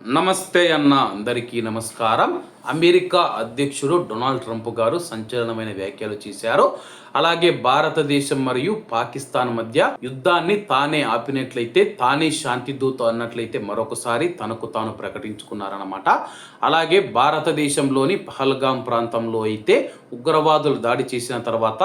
నమస్తే అన్న అందరికీ నమస్కారం. అమెరికా అధ్యక్షుడు డొనాల్డ్ ట్రంప్ గారు సంచలనమైన వ్యాఖ్యలు చేశారు. అలాగే భారతదేశం మరియు పాకిస్తాన్ మధ్య యుద్ధాన్ని తానే ఆపినట్లయితే తానే శాంతి దూత అన్నట్లయితే మరొకసారి తనకు తాను ప్రకటించుకున్నారన్నమాట. అలాగే భారతదేశంలోని పహల్గాం ప్రాంతంలో అయితే ఉగ్రవాదులు దాడి చేసిన తర్వాత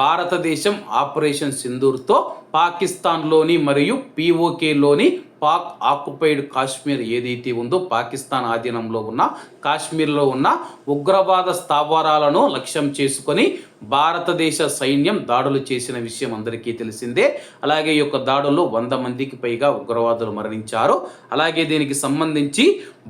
భారతదేశం ఆపరేషన్ సింధూర్తో పాకిస్తాన్లోని మరియు పీఓకేలోని పాక్ ఆక్యుపైడ్ కాశ్మీర్ ఏదైతే ఉందో పాకిస్తాన్ ఆధీనంలో ఉన్న కాశ్మీర్లో ఉన్న ఉగ్రవాద స్థావరాలను లక్ష్యం చేసుకొని భారతదేశ సైన్యం దాడులు చేసిన విషయం అందరికీ తెలిసిందే. అలాగే ఈ యొక్క దాడుల్లో వంద మందికి పైగా ఉగ్రవాదులు మరణించారు. అలాగే దీనికి సంబంధించి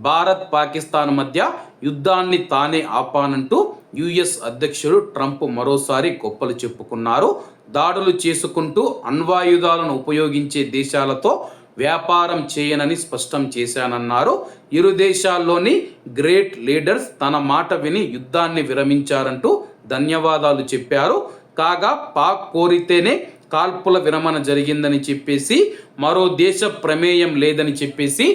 భారత్ పాకిస్తాన్ మధ్య యుద్ధాన్ని తానే ఆపానంటూ యుఎస్ అధ్యక్షుడు ట్రంప్ మరోసారి గొప్పలు చెప్పుకున్నారు. దాడులు చేసుకుంటూ అణ్వాయుధాలను ఉపయోగించే దేశాలతో వ్యాపారం చేయనని స్పష్టం చేశానన్నారు. ఇరు దేశాల్లోని గ్రేట్ లీడర్స్ తన మాట విని యుద్ధాన్ని విరమించారంటూ ధన్యవాదాలు చెప్పారు. కాగా పాక్ కోరితేనే కాల్పుల విరమణ జరిగిందని చెప్పేసి మరో దేశ ప్రమేయం లేదని చెప్పేసి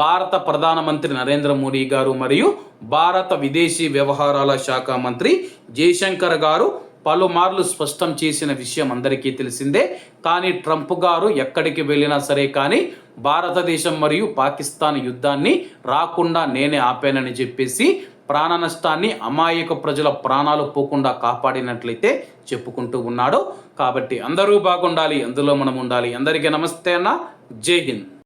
భారత ప్రధానమంత్రి నరేంద్ర మోడీ గారు మరియు భారత విదేశీ వ్యవహారాల శాఖ మంత్రి జయశంకర్ గారు పలుమార్లు స్పష్టం చేసిన విషయం అందరికీ తెలిసిందే. కానీ ట్రంప్ గారు ఎక్కడికి వెళ్ళినా సరే కానీ భారతదేశం మరియు పాకిస్తాన్ యుద్ధాన్ని రాకుండా నేనే ఆపానని చెప్పేసి ప్రాణ నష్టాన్ని అమాయక ప్రజల ప్రాణాలు పోకుండా కాపాడినట్లయితే చెప్పుకుంటూ ఉన్నాడు. కాబట్టి అందరూ బాగుండాలి అందులో మనం ఉండాలి. అందరికీ నమస్తే అన్న. జై హింద్.